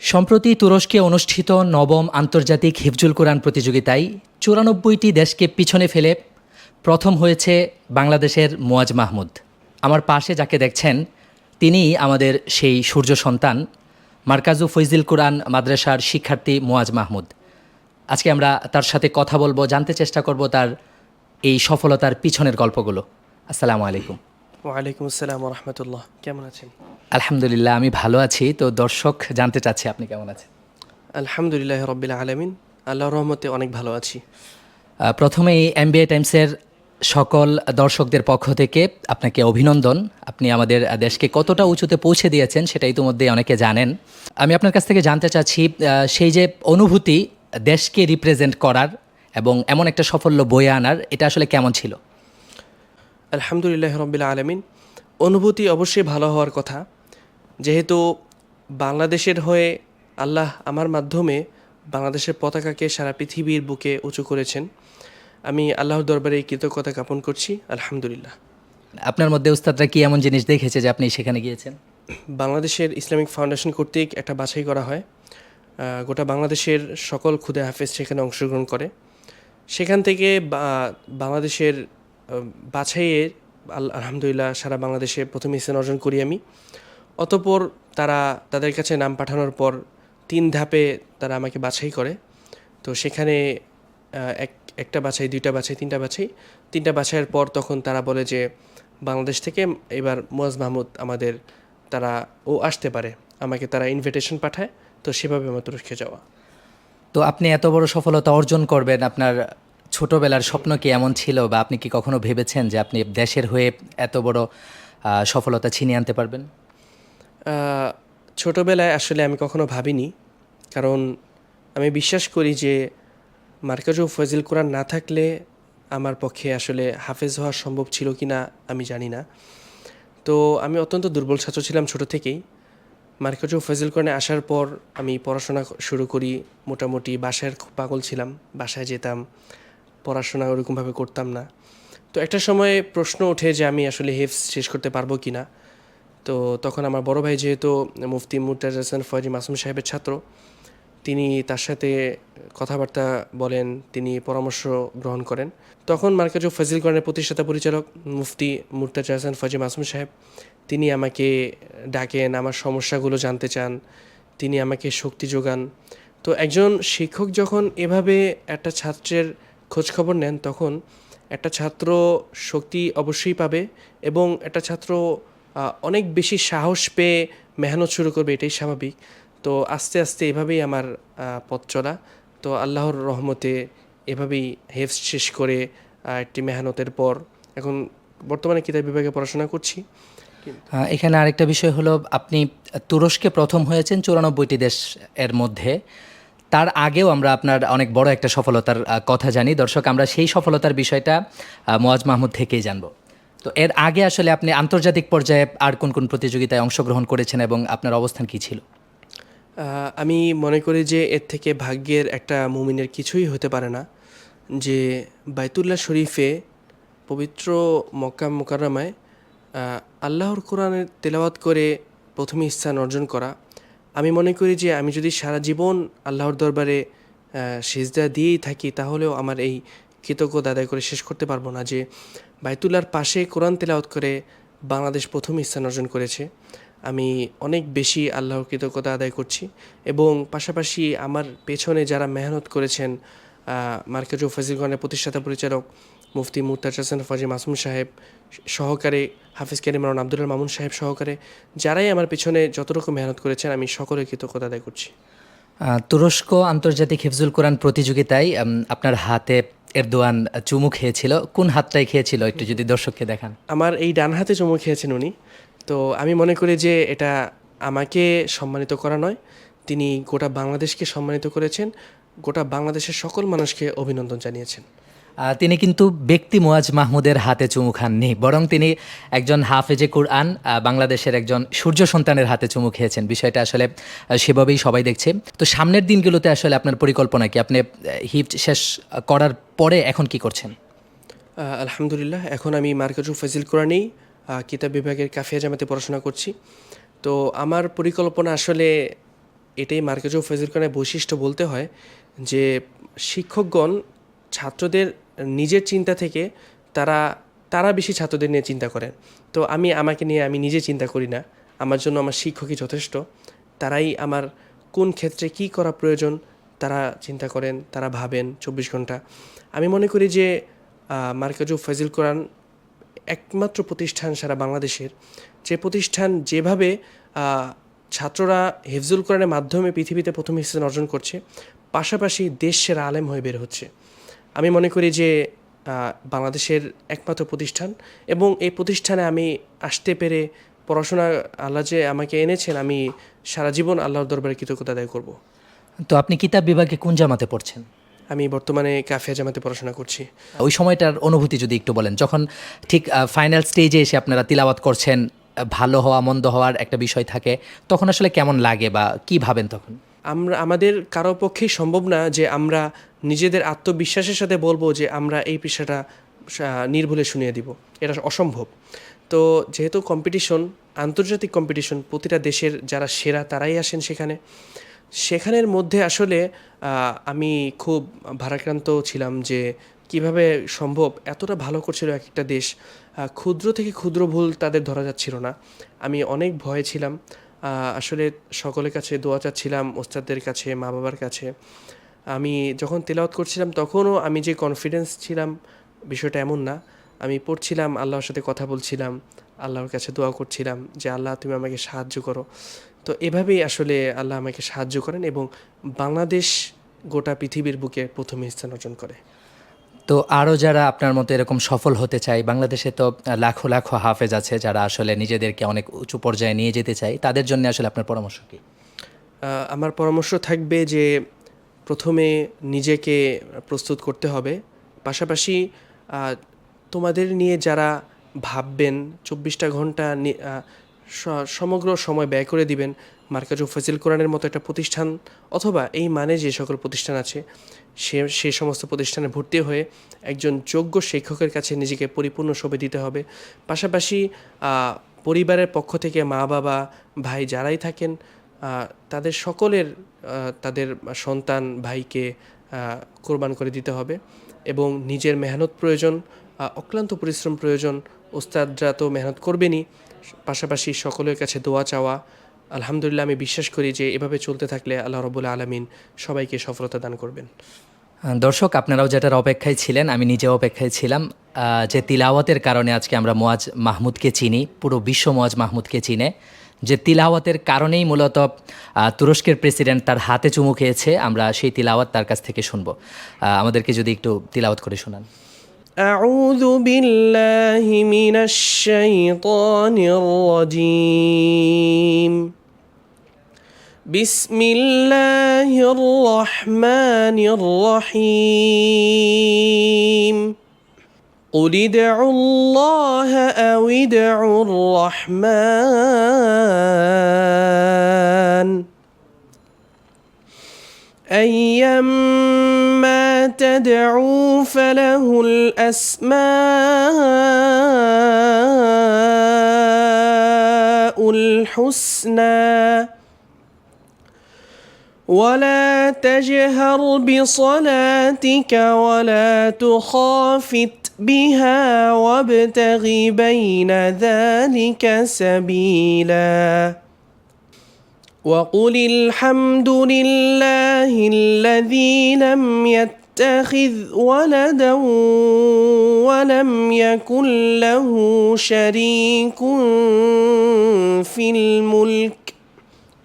সম্প্রতি তুরস্কে অনুষ্ঠিত নবম আন্তর্জাতিক হিফজুল কোরআন প্রতিযোগিতায় চুরানব্বইটি দেশকে পিছনে ফেলে প্রথম হয়েছে বাংলাদেশের মোয়াজ মাহমুদ। আমার পাশে যাকে দেখছেন, তিনি আমাদের সেই সূর্য সন্তান, মার্কাজু ফৈজিল কোরআন মাদ্রাসার শিক্ষার্থী মোয়াজ মাহমুদ। আজকে আমরা তার সাথে কথা বলব, জানতে চেষ্টা করব তার এই সফলতার পিছনের গল্পগুলো। আসসালামু আলাইকুম। ওয়ালাইকুম আসসালাম রহমতুল্লাহ কেমন আছেন? আলহামদুলিল্লাহ আমি ভালো আছি। তো দর্শক জানতে চাচ্ছে আপনি কেমন আছেন? আলহামদুলিল্লাহ রব্বিল আলমিন। আল্লাহ রহমতে অনেক ভালো আছি। আহ, প্রথমেই এমবিএ টাইমসের সকল দর্শকদের পক্ষ থেকে আপনাকে অভিনন্দন। আপনি আমাদের দেশকে কতটা উঁচুতে পৌঁছে দিয়েছেন সেটা ইতিমধ্যে অনেকে জানেন। আমি আপনার কাছ থেকে জানতে চাচ্ছি সেই যে অনুভূতি দেশকে রিপ্রেজেন্ট করার এবং এমন একটা সাফল্য বয়ে আনার এটা আসলে কেমন ছিল? আলহামদুলিল্লাহ রব্বিল আলমিন। অনুভূতি অবশ্যই ভালো হওয়ার কথা। যেহেতু বাংলাদেশের হয়ে আল্লাহ আমার মাধ্যমে বাংলাদেশের পতাকাকে সারা পৃথিবীর বুকে উঁচু করেছেন। আমি আল্লাহর দরবারে এই কৃতজ্ঞতা জ্ঞাপন করছি। আলহামদুলিল্লাহ। আপনার মধ্যে উস্তাদরা কি এমন জিনিস দেখেছে যে আপনি সেখানে গিয়েছেন? বাংলাদেশের ইসলামিক ফাউন্ডেশন কর্তৃক একটা বাছাই করা হয়। গোটা বাংলাদেশের সকল ক্ষুদে হাফেজ সেখানে অংশগ্রহণ করে। সেখান থেকে বাংলাদেশের বাছাইয়ে আল- আলহামদুলিল্লাহ সারা বাংলাদেশে প্রথম স্থান অর্জন করি আমি। অতপর তারা তাদের কাছে নাম পাঠানোর পর তিন ধাপে তারা আমাকে বাছাই করে। তো সেখানে এক একটা বাছাই, দুইটা বাছাই, তিনটা বাছাই। তিনটা বাছাইয়ের পর তখন তারা বলে যে, বাংলাদেশ থেকে এবার মোয়াজ মাহমুদ আমাদের তারা ও আসতে পারে। আমাকে তারা ইনভিটেশন পাঠায়। তো সেভাবে আমার তুরস্কে যাওয়া। তো আপনি এত বড় সফলতা অর্জন করবেন আপনার ছোটবেলার স্বপ্ন কি এমন ছিল বা আপনি কি কখনো ভেবেছেন যে আপনি দেশের হয়ে এত বড় সফলতা ছিনিয়ে আনতে পারবেন? ছোটবেলায় আসলে আমি কখনো ভাবিনি। কারণ আমি বিশ্বাস করি যে মার্কাজু ফজিল কোরআন না থাকলে আমার পক্ষে আসলে হাফেজ হওয়া সম্ভব ছিল কি না আমি জানি না। তো আমি অত্যন্ত দুর্বল ছাত্র ছিলাম ছোট থেকেই। মার্কাজু ফজিল কোরআনে আসার পর আমি পড়াশোনা শুরু করি। মোটামুটি বাসায় খুব পাগল ছিলাম, বাসায় যেতাম। পড়াশোনা ওরকমভাবে করতাম না। তো একটা সময়ে প্রশ্ন ওঠে যে আমি আসলে হেফস শেষ করতে পারব কি না তো তখন আমার বড় ভাই যেহেতু মুফতি মুরতাজ হাসান ফয়জি মাসুম সাহেবের ছাত্র, তিনি তার সাথে কথাবার্তা বলেন, তিনি পরামর্শ গ্রহণ করেন। তখন মার্কাজু ফজিল করেনের প্রতিষ্ঠাতা পরিচালক মুফতি মুরতাজ হাসান ফয়জি মাসুম সাহেব, তিনি আমাকে ডাকেন, আমার সমস্যাগুলো জানতে চান, তিনি আমাকে শক্তি যোগান। তো একজন শিক্ষক যখন এভাবে একটা ছাত্রের খোঁজখবর নেন, তখন একটা ছাত্র শক্তি অবশ্যই পাবে এবং একটা ছাত্র অনেক বেশি সাহস পেয়ে মেহনত শুরু করবে, এটাই স্বাভাবিক। তো আস্তে আস্তে এভাবেই আমার পথ চলা। তো আল্লাহর রহমতে এভাবেই হেফস শেষ করে একটি মেহনতের পর এখন বর্তমানে কিতাব বিভাগে পড়াশোনা করছি। এখানে আরেকটা বিষয় হলো, আপনি তুরস্কে প্রথম হয়েছেন চুরানব্বইটি দেশ এর মধ্যে। তার আগেও আমরা আপনার অনেক বড় একটা সফলতার কথা জানি। দর্শক, আমরা সেই সফলতার বিষয়টা মোয়াজ মাহমুদ থেকেই জানব। তো এর আগে আসলে আপনি আন্তর্জাতিক পর্যায়ে আর কোন কোন প্রতিযোগিতায় অংশগ্রহণ করেছেন এবং আপনার অবস্থান কী ছিল? আমি মনে করি যে এর থেকে ভাগ্যের একটা মুমিনের কিছুই হতে পারে না। যে বাইতুল্লাহ শরীফে পবিত্র মক্কা মোকাররমায় আল্লাহর কোরআনের তেলাওয়াত করে প্রথমে স্থান অর্জন করা আমি মনে করি যে আমি যদি সারা জীবন আল্লাহর দরবারে সিজদা দিয়েই থাকি, তাহলেও আমার এই কৃতজ্ঞতা আদায় করে শেষ করতে পারব না যে বাইতুল্লার পাশে কোরআন তেলাওয়াত করে বাংলাদেশ প্রথম স্থান অর্জন করেছে। আমি অনেক বেশি আল্লাহর কৃতজ্ঞতা আদায় করছি এবং পাশাপাশি আমার পেছনে যারা মেহনত করেছেন মার্কেজু ফজিলগণের প্রতিষ্ঠাতা পরিচালক মুফতি মুরতাজ হাসান ফাজি মাসুম সাহেব সহকারে হাফিজ কারিম রহমান আব্দুল্লাহ মামুন সাহেব সহকারে যারাই আমার পেছনে যত রকম মেহনত করেছেন আমি সকলের কৃতজ্ঞতা আদায় করছি। তুরস্ক আন্তর্জাতিক হিফজুল কোরআন প্রতিযোগিতায় আপনার হাতে এরদোয়ান চুমু খেয়েছিল। কোন হাতটাই খেয়েছিল একটু যদি দর্শককে দেখান? আমার এই ডান হাতে চুমু খেয়েছেন উনি। তো আমি মনে করি যে এটা আমাকে সম্মানিত করা নয় তিনি গোটা বাংলাদেশকে সম্মানিত করেছেন গোটা বাংলাদেশের সকল মানুষকে অভিনন্দন জানিয়েছেন। তিনি কিন্তু ব্যক্তি মোয়াজ মাহমুদের হাতে চুমু খাননি, বরং তিনি একজন হাফেজে কুরআন বাংলাদেশের একজন সূর্য সন্তানের হাতে চুমু খেয়েছেন। বিষয়টা আসলে সেভাবেই সবাই দেখছে। তো সামনের দিনগুলোতে আসলে আপনার পরিকল্পনা কি? আপনি হিফট শেষ করার পরে এখন কি করছেন? আলহামদুলিল্লাহ, এখন আমি মার্কাজু ফজিল কোরআনেই কিতাব বিভাগের কাফিয়া জামাতে পড়াশোনা করছি। তো আমার পরিকল্পনা আসলে এটাই মার্কেজও ফেজিল কোরআনের বৈশিষ্ট্য বলতে হয় যে শিক্ষকগণ ছাত্রদের নিজের চিন্তা থেকে তারা তারা বেশি ছাত্রদের নিয়ে চিন্তা করেন তো আমি, আমাকে নিয়ে আমি নিজে চিন্তা করি না। আমার জন্য আমার শিক্ষকই যথেষ্ট। তারাই আমার কোন ক্ষেত্রে কি করা প্রয়োজন তারা চিন্তা করেন, তারা ভাবেন চব্বিশ ঘণ্টা। আমি মনে করি যে মার্কাজু ফজিল কোরআন একমাত্র প্রতিষ্ঠান সারা বাংলাদেশের। যে প্রতিষ্ঠান যেভাবে ছাত্ররা হেফজুল কোরআনের মাধ্যমে পৃথিবীতে প্রথম স্থান অর্জন করছে, পাশাপাশি দেশ সেরা আলেম হয়ে বের হচ্ছে। আমি মনে করি যে বাংলাদেশের একমাত্র প্রতিষ্ঠান এবং এই প্রতিষ্ঠানে আমি আসতে পেরে পড়াশোনা আল্লাহ যে আমাকে এনেছেন আমি সারা জীবন আল্লাহর দরবারে কৃতজ্ঞতা আদায় করব। তো আপনি কিতাব বিভাগে কোন জামাতে পড়ছেন? আমি বর্তমানে কাফিয়া জামাতে পড়াশোনা করছি। ওই সময়টার অনুভূতি যদি একটু বলেন যখন ঠিক ফাইনাল স্টেজে এসে আপনারা তিলাওয়াত করছেন ভালো হওয়া মন্দ হওয়ার একটা বিষয় থাকে তখন আসলে কেমন লাগে বা কি ভাবেন তখন? আমরা আমাদের কারও পক্ষেই সম্ভব না যে আমরা নিজেদের আত্মবিশ্বাসের সাথে বলব যে আমরা এই পেশাটা নির্ভুলে শুনিয়ে দিব। এটা অসম্ভব। তো যেহেতু কম্পিটিশন আন্তর্জাতিক কম্পিটিশন প্রতিটা দেশের যারা সেরা তারাই আসেন সেখানে। সেখানের মধ্যে আসলে আমি খুব ভারাক্রান্ত ছিলাম যে কীভাবে সম্ভব এতটা ভালো করছিল এক একটা দেশ। ক্ষুদ্র থেকে ক্ষুদ্র ভুল তাদের ধরা যাচ্ছিল না। আমি অনেক ভয়ে ছিলাম। আসলে সকলের কাছে দোয়া চাচ্ছিলাম, ওস্তাদদের কাছে মা বাবার কাছে। আমি যখন তেলাওয়াত করছিলাম তখনও আমি যে কনফিডেন্স ছিলাম বিষয়টা এমন না। আমি পড়ছিলাম আল্লাহর সাথে কথা বলছিলাম আল্লাহর কাছে দোয়া করছিলাম যে আল্লাহ তুমি আমাকে সাহায্য করো। তো এভাবেই আসলে আল্লাহ আমাকে সাহায্য করেন এবং বাংলাদেশ গোটা পৃথিবীর বুকে প্রথম স্থান অর্জন করে। তো আরও যারা আপনার মতো এরকম সফল হতে চায় বাংলাদেশে তো লাখো লাখো হাফেজ আছে যারা আসলে নিজেদেরকে অনেক উঁচু পর্যায়ে নিয়ে যেতে চায় তাদের জন্য আসলে আপনার পরামর্শ কী? আমার পরামর্শ থাকবে যে প্রথমে নিজেকে প্রস্তুত করতে হবে। পাশাপাশি তোমাদের নিয়ে যারা ভাববেন, চব্বিশটা ঘণ্টা সমগ্র সময় ব্যয় করে দিবেন, মার্কাজু ফজিল কোরআনের মতো একটা প্রতিষ্ঠান অথবা এই মানে যে সকল প্রতিষ্ঠান আছে, সে সে সমস্ত প্রতিষ্ঠানে ভর্তি হয়ে একজন যোগ্য শিক্ষকের কাছে নিজেকে পরিপূর্ণ সবে দিতে হবে। পাশাপাশি পরিবারের পক্ষ থেকে মা বাবা ভাই যারাই থাকেন তাদের সকলের তাদের সন্তান ভাইকে কোরবান করে দিতে হবে এবং নিজের মেহনত প্রয়োজন অক্লান্ত পরিশ্রম প্রয়োজন, ওস্তাদরা তো মেহনত করবেনই। পাশাপাশি সকলের কাছে দোয়া চাওয়া। আলহামদুলিল্লাহ, আমি বিশ্বাস করি যে এভাবে চলতে থাকলে আল্লাহ রবুল আলমিন সবাইকে সফলতা দান করবেন। দর্শক, আপনারাও যেটার অপেক্ষায় ছিলেন, আমি নিজেও অপেক্ষায় ছিলাম। যে তিলাওয়াতের কারণে আজকে আমরা মোয়াজ মাহমুদকে চিনি, পুরো বিশ্ব মোয়াজ মাহমুদকে চিনে। যে তিলাওয়াতের কারণেই মূলত আহ, তুরস্কের প্রেসিডেন্ট তার হাতে চুমু খেয়েছে আমরা সেই তিলাওয়াত তার কাছ থেকে শুনবো আহ, আমাদেরকে যদি একটু তিলাওয়াত করে শোনান أعوذ بالله من الشيطان الرجيم بسم الله الرحمن الرحيم قل ادعوا الله أو ادعوا الرحمن أيما تدعوا فله الأسماء الحسنى ولا تجهر بصلاتك ولا تخافت بها وابتغ بين ذلك سبيلاً. وقل الحمد لله الذي لم يتخذ ولدا ولم يكن له شريك في الملك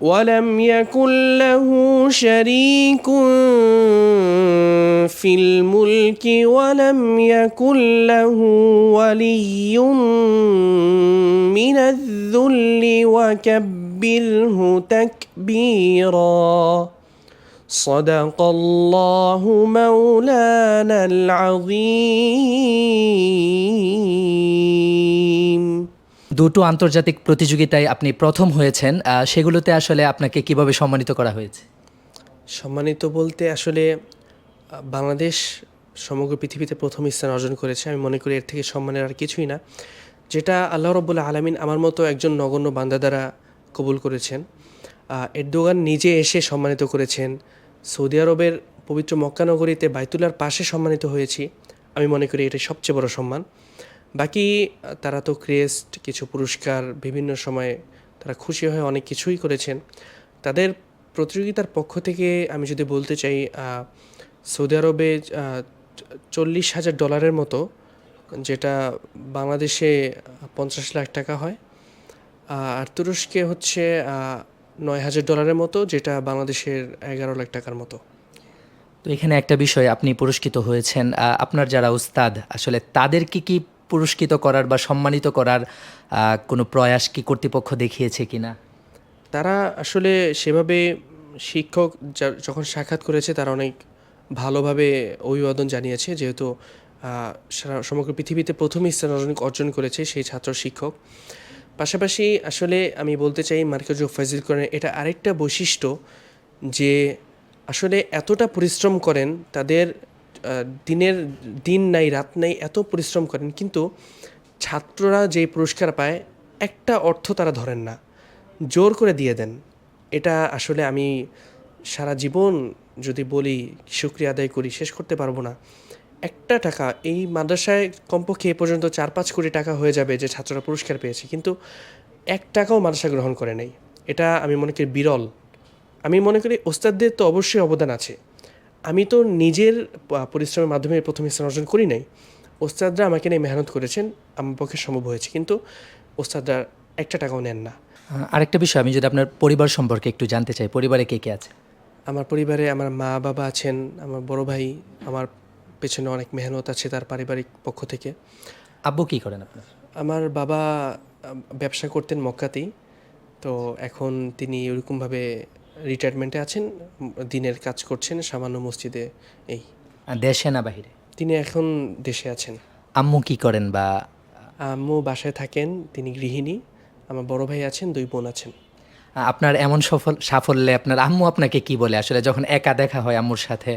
ولم يكن له شريك في الملك ولم يكن له ولي من الذل وكبره تكبيرا صدق الله مولانا العظيم দুটো আন্তর্জাতিক প্রতিযোগিতায় আপনি প্রথম হয়েছেন আহ, সেগুলোতে আসলে আপনাকে কিভাবে সম্মানিত করা হয়েছে সম্মানিত বলতে আসলে আহ, বাংলাদেশ সমগ্র পৃথিবীতে প্রথম স্থান অর্জন করেছে, আমি মনে করি এর থেকে সম্মানের আর কিছুই না। যেটা আল্লাহ রব্বুল্লাহ আলমিন আমার মতো একজন নগণ্য বান্দা দ্বারা কবুল করেছেন। এরদোগান নিজে এসে সম্মানিত করেছেন। সৌদি আরবের পবিত্র মক্কানগরীতে বাইতুল্লার পাশে সম্মানিত হয়েছি, আমি মনে করি এটাই সবচেয়ে বড় সম্মান। বাকি, তারা তো ক্রেস্ট, কিছু পুরস্কার, বিভিন্ন সময়ে তারা খুশি হয়ে অনেক কিছুই করেছেন। তাদের প্রতিযোগিতার পক্ষ থেকে আমি যদি বলতে চাই সৌদি আরবে চল্লিশ হাজার ডলারের মতো যেটা বাংলাদেশে পঞ্চাশ লাখ টাকা হয়। আর তুরস্কে হচ্ছে নয় হাজার ডলারের মতো যেটা বাংলাদেশের এগারো লাখ টাকার মতো। তো এখানে একটা বিষয় আপনি পুরস্কৃত হয়েছেন। আপনার যারা উস্তাদ আসলে তাদেরকে কি পুরস্কৃত করার বা সম্মানিত করার কোনো প্রয়াস কি কর্তৃপক্ষ দেখিয়েছে কিনা? তারা আসলে সেভাবে শিক্ষক যখন সাক্ষাৎ করেছে তারা অনেক ভালোভাবে অভিবাদন জানিয়েছে, যেহেতু সমগ্র পৃথিবীতে প্রথম স্থান অর্জন- অর্জন করেছে সেই ছাত্র শিক্ষক। পাশাপাশি আসলে আমি বলতে চাই মার্কেজ ফাজিল করেন এটা আরেকটা বৈশিষ্ট্য যে আসলে এতটা পরিশ্রম করেন, তাদের দিনের দিন নাই, রাত নাই, এত পরিশ্রম করেন, কিন্তু ছাত্ররা যে পুরস্কার পায়, একটা অর্থ তারা ধরেন না। জোর করে দিয়ে দেন। এটা আসলে আমি সারা জীবন যদি বলি, শুক্রিয়া আদায় করি, শেষ করতে পারব না। একটা টাকা, এই মাদ্রাসায় কমপক্ষে এ পর্যন্ত চার পাঁচ কোটি টাকা হয়ে যাবে যে ছাত্ররা পুরস্কার পেয়েছে। কিন্তু এক টাকাও মাদ্রাসা গ্রহণ করে নাই। এটা আমি মনে করি বিরল। আমি মনে করি ওস্তাদদের তো অবশ্যই অবদান আছে। আমি তো নিজের পরিশ্রমের মাধ্যমে প্রথম স্থান অর্জন করি নাই। ওস্তাদরা আমাকে নিয়ে মেহনত করেছেন, আমার পক্ষে সম্ভব হয়েছে। কিন্তু ওস্তাদরা একটা টাকাও নেন না। আরেকটা বিষয়, আমি যদি আপনার পরিবার সম্পর্কে একটু জানতে চাই, পরিবারে কে কে আছে? আমার পরিবারে আমার মা বাবা আছেন আমার বড় ভাই আমার পেছনে অনেক মেহনত আছে তার পারিবারিক পক্ষ থেকে। আব্বু কি করেন আপনার? আমার বাবা ব্যবসা করতেন মক্কাতেই। তো এখন তিনি ওরকমভাবে রিটায়ারমেন্টে আছেন দিনের কাজ করছেন সামান্য মসজিদে এই। দেশে না বাহিরে? তিনি এখন দেশে আছেন। আম্মু কি করেন বা আম্মু বাসায় থাকেন তিনি গৃহিণী। আমার বড় ভাই আছেন দুই বোন আছেন। আপনার এমন সফল সাফল্যে আপনার আম্মু আপনাকে কি বলে? আসলে যখন একা দেখা হয় আম্মুর সাথে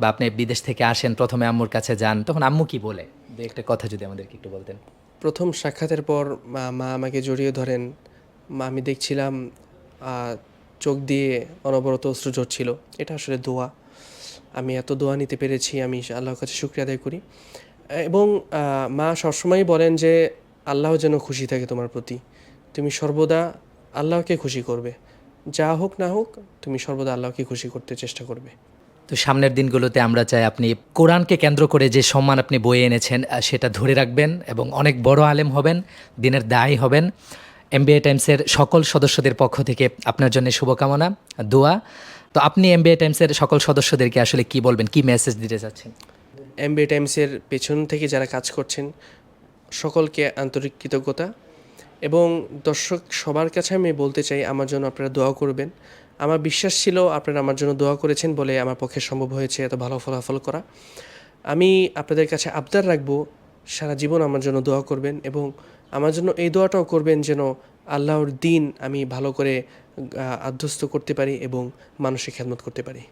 বা আপনি বিদেশ থেকে আসেন, প্রথমে আম্মুর কাছে যান, তখন আম্মু কি বলে? একটা কথা যদি আমাদেরকে একটু বলতেন। প্রথম সাক্ষাতের পর মা মা আমাকে জড়িয়ে ধরেন। মা, আমি দেখছিলাম চোখ দিয়ে অনবরত অশ্রু ঝরছিল। এটা আসলে দোয়া। আমি এত দোয়া নিতে পেরেছি, আমি আল্লাহর কাছে শুক্রিয়া আদায় করি। এবং মা সবসময়ই বলেন যে, আল্লাহ যেন খুশি থাকে তোমার প্রতি। তুমি সর্বদা আল্লাহকে খুশি করবে। যা হোক না হোক তুমি সর্বদা আল্লাহকে খুশি করতে চেষ্টা করবে। তো সামনের দিনগুলোতে আমরা চাই আপনি কোরআনকে কেন্দ্র করে যে সম্মান আপনি বয়ে এনেছেন সেটা ধরে রাখবেন এবং অনেক বড় আলেম হবেন দিনের দায়ী হবেন। এমবিএ টাইমসের সকল সদস্যদের পক্ষ থেকে আপনার জন্য শুভকামনা দোয়া। তো আপনি এমবিএ টাইমসের সকল সদস্যদেরকে আসলে কি বলবেন কি মেসেজ দিতে চাচ্ছেন? এমবি টাইমসের পেছন থেকে যারা কাজ করছেন সকলকে আন্তরিক কৃতজ্ঞতা। এবং দর্শক সবার কাছে আমি বলতে চাই, আমার জন্য আপনারা দোয়া করবেন। আমার বিশ্বাস ছিল আপনারা আমার জন্য দোয়া করেছেন বলে আমার পক্ষে সম্ভব হয়েছে এত ভালো ফলাফল করা। আমি আপনাদের কাছে আবদার রাখব, সারা জীবন আমার জন্য দোয়া করবেন এবং আমার জন্য এই দোয়াটাও করবেন যেন আল্লাহর দিন আমি ভালো করে আধ্যস্ত করতে পারি এবং মানুষের খেদমত করতে পারি।